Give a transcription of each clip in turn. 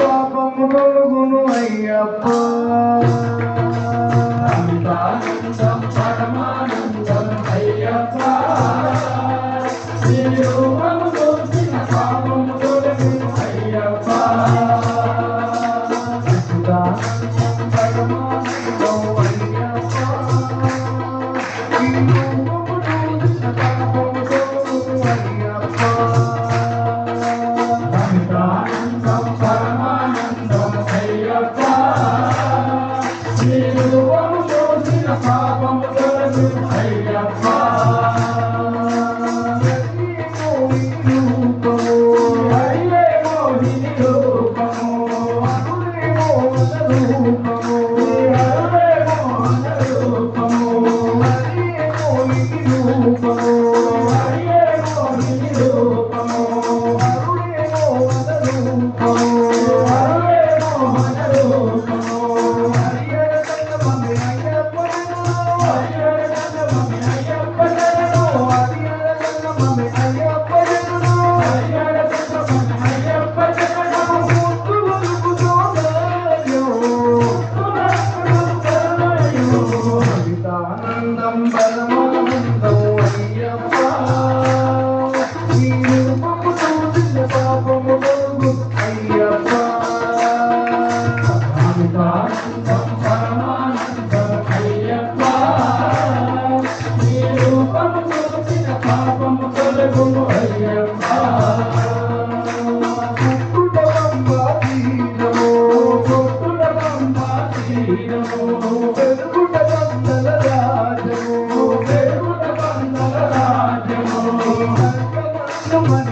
పాపము తొలుగును అయ్యప్ప. పరమాన Oh, పాపము కొరకు Ayyappa Somebody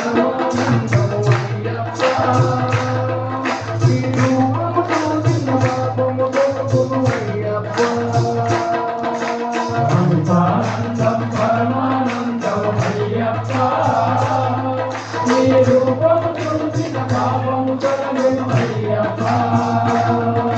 Eu vamos, vamos, vamos, vamos, vamos, vamos, vamos, vamos, vamos, vamos, vamos,